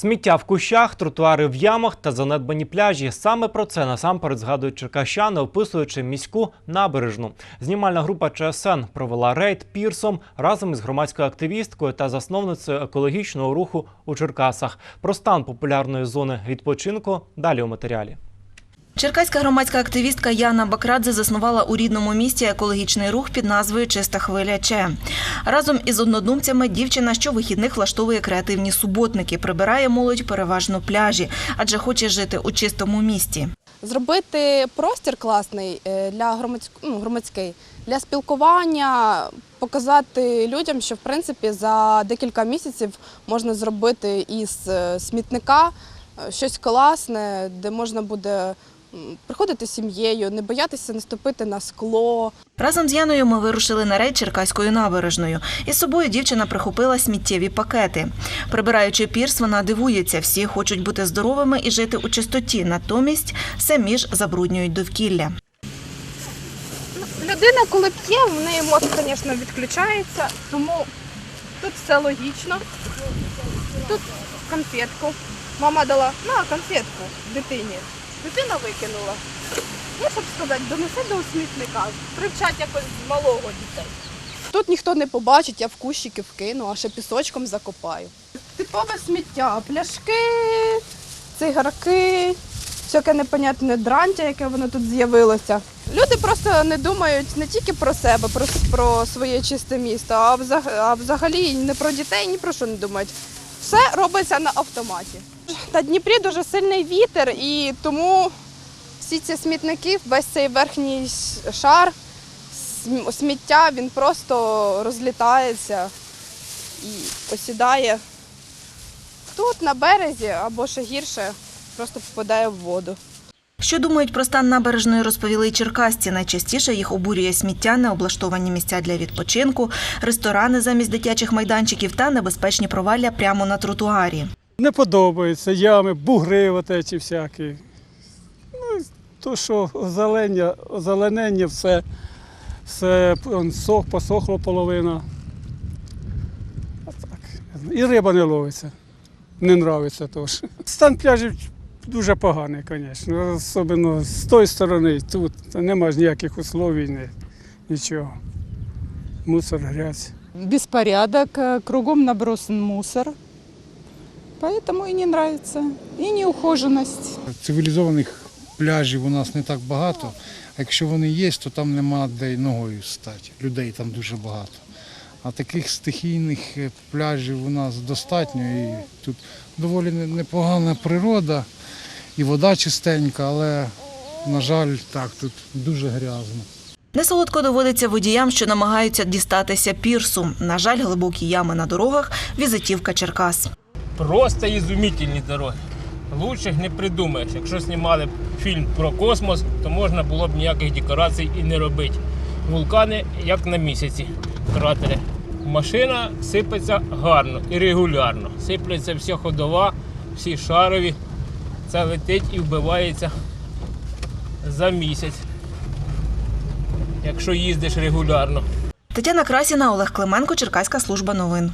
Сміття в кущах, тротуари в ямах та занедбані пляжі. Саме про це насамперед згадують черкащани, описуючи міську набережну. Знімальна група ЧСН провела рейд пірсом разом із громадською активісткою та засновницею екологічного руху у Черкасах. Про стан популярної зони відпочинку далі у матеріалі. Черкаська громадська активістка Яна Бакрадзе заснувала у рідному місті екологічний рух під назвою Чиста хвиля Че. Разом із однодумцями дівчина щовихідних влаштовує креативні суботники, прибирає молодь переважно пляжі, адже хоче жити у чистому місті. Зробити простір класний е, для ну, громадський для спілкування, показати людям, що в принципі за декілька місяців можна зробити із е, смітника е, щось класне, де можна буде приходити з сім'єю, не боятися наступити на скло. Разом з Яною ми вирушили на рейд Черкаською набережною. Із собою дівчина прихопила сміттєві пакети. Прибираючи пірс, вона дивується. Всі хочуть бути здоровими і жити у чистоті. Натомість самі ж забруднюють довкілля. Людина, коли п'є, в неї мозок, звісно, відключається, тому тут все логічно. Тут конфетку. Мама дала на конфетку дитині. Дитина викинула. Ну, щоб сказати, донеси до смітника, привчать якось з малого дітей. Тут ніхто не побачить, я в кущики вкину, а ще пісочком закопаю. Типове сміття, пляшки, цигарки, всяке непонятне дрантя, яке воно тут з'явилося. Люди просто не думають не тільки про себе, про, про своє чисте місто, а взагалі, а взагалі не про дітей, ні про що не думають. Все робиться на автоматі. На Дніпрі дуже сильний вітер, і тому всі ці смітники, весь цей верхній шар сміття, він просто розлітається і осідає тут, на березі, або ще гірше, просто попадає в воду. Що думають про стан набережної, розповіли й черкасці. Найчастіше їх обурює сміття, необлаштовані місця для відпочинку, ресторани замість дитячих майданчиків та небезпечні провалля прямо на тротуарі. Не подобаються ями, бугри от ці всякі. Ну, то, що озеленення, озеленення все, все сох, посохло половина. Так. І риба не ловиться. Не нравиться теж. Стан пляжів дуже поганий, звісно. Особливо з тої сторони, тут немає ніяких условій, ні, нічого. Мусор, грязь. беспорядок, э, кругом набросан мусор. Поэтому и не нравится. И неухоженность. Цивілізованих пляжів у нас не так багато. А якщо вони є, то там нема де ногою стати. Людей там дуже багато. А таких стихійних е, пляжів у нас достатньо. І тут доволі непогана природа і вода чистенька, але, на жаль, так, тут дуже грязно. Несолодко доводиться водіям, що намагаються дістатися пірсу. На жаль, глибокі ями на дорогах – візитівка Черкас. Просто ізумітельні дороги. Лучших не придумаєш. Якщо знімали фільм про космос, то можна було б ніяких декорацій і не робити. Вулкани як на місяці, кратери. Машина сипеться гарно і регулярно. Сипляться вся ходова, всі шарові. Це летить і вбивається за місяць, якщо їздиш регулярно. Тетяна Красіна, Олег Клименко, Черкаська служба новин.